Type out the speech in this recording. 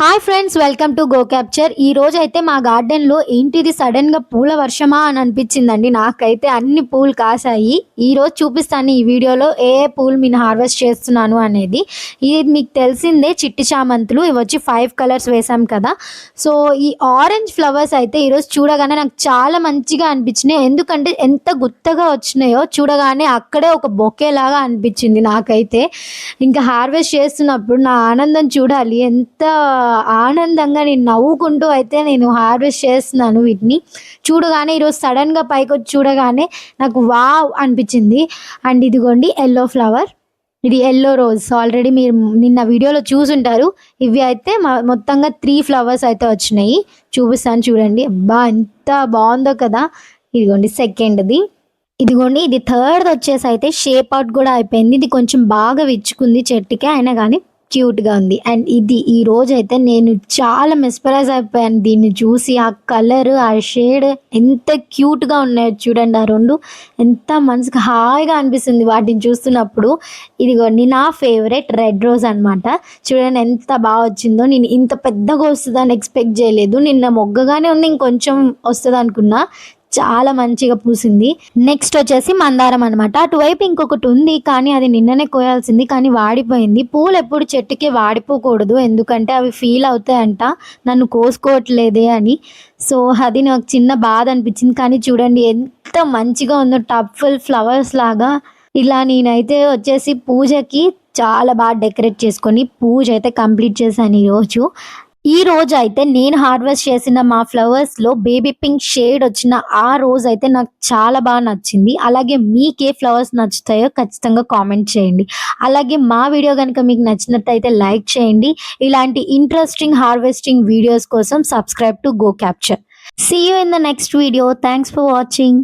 Hi friends welcome to Go Capture ఈ రోజు అయితే మా గార్డెన్లో ఏంటిది సడన్గా పూల వర్షమా అని అనిపించిందండి. నాకైతే అన్ని పూలు కాసాయి ఈ రోజు చూపిస్తాను ఈ వీడియోలో ఏ ఏ పూలు నేను హార్వెస్ట్ చేస్తున్నాను అనేది. ఇది మీకు తెలిసిందే చిట్టి చామంతులు. ఇవి వచ్చి ఫైవ్ కలర్స్ వేసాం కదా. సో ఈ ఆరెంజ్ ఫ్లవర్స్ అయితే ఈరోజు చూడగానే నాకు చాలా మంచిగా అనిపించినాయి. ఎందుకంటే ఎంత గుత్తగా వచ్చినాయో చూడగానే అక్కడే ఒక బొకే లాగా అనిపించింది నాకైతే. ఇంకా హార్వెస్ట్ చేస్తున్నప్పుడు నా ఆనందం చూడాలి. ఎంత ఆనందంగా నేను నవ్వుకుంటూ అయితే నేను హార్వెస్ట్ చేస్తున్నాను వీటిని. చూడగానే ఈరోజు సడన్గా పైకి వచ్చి చూడగానే నాకు వావ్ అనిపించింది. అండ్ ఇదిగోండి ఎల్లో ఫ్లవర్ ఇది ఎల్లో రోజ్ ఆల్రెడీ మీరు నిన్న వీడియోలో చూసుంటారు. ఇవి అయితే మొత్తంగా త్రీ ఫ్లవర్స్ అయితే వచ్చినాయి. చూపిస్తాను చూడండి. అబ్బా ఎంత బాగుందో కదా. ఇదిగోండి సెకండ్ది ఇదిగోండి ఇది థర్డ్ వచ్చేసి అయితే షేప్ అవుట్ కూడా అయిపోయింది. ఇది కొంచెం బాగా విచ్చుకుంది చెట్టుకి. అయినా కానీ క్యూట్గా ఉంది. అండ్ ఇది ఈ రోజు అయితే నేను చాలా మెస్పరైజ్ అయిపోయాను దీన్ని చూసి. ఆ కలర్ ఆ షేడ్ ఎంత క్యూట్గా ఉన్నాయో చూడండి ఆ రెండు. ఎంత మనసుకు హాయిగా అనిపిస్తుంది వాటిని చూస్తున్నప్పుడు. ఇదిగోండి నా ఫేవరెట్ రెడ్ రోజ్ అన్నమాట. చూడండి ఎంత బాగా వచ్చిందో. నేను ఇంత పెద్దగా వస్తుందని ఎక్స్పెక్ట్ చేయలేదు. నిన్న మొగ్గగానే ఉంది ఇంకొంచెం వస్తుంది అనుకున్నా. చాలా మంచిగా పూసింది. నెక్స్ట్ వచ్చేసి మందారం అనమాట అటువైపు ఇంకొకటి ఉంది కానీ అది నిన్ననే కోయాల్సింది కానీ వాడిపోయింది. పూలు ఎప్పుడు చెట్టుకి వాడిపోకూడదు ఎందుకంటే అవి ఫీల్ అవుతాయంట. నన్ను కోసుకోవట్లేదే అని. సో అది నాకు చిన్న బాధ అనిపించింది కానీ చూడండి ఎంత మంచిగా ఉందో టఫుల్ ఫుల్ ఫ్లవర్స్ లాగా. ఇలా నేనైతే వచ్చేసి పూజకి చాలా బాగా డెకరేట్ చేసుకొని పూజ అయితే కంప్లీట్ చేశాను ఈరోజు. ఈ రోజు అయితే నేను హార్వెస్ట్ చేసిన మా ఫ్లవర్స్లో బేబీ పింక్ షేడ్ వచ్చిన ఆ రోజు అయితే నాకు చాలా బాగా నచ్చింది. అలాగే మీకు ఏ ఫ్లవర్స్ నచ్చుతాయో ఖచ్చితంగా కామెంట్ చేయండి. అలాగే మా వీడియో కనుక మీకు నచ్చినట్టయితే లైక్ చేయండి. ఇలాంటి ఇంట్రెస్టింగ్ హార్వెస్టింగ్ వీడియోస్ కోసం subscribe to Go Capture see you in the next video thanks for watching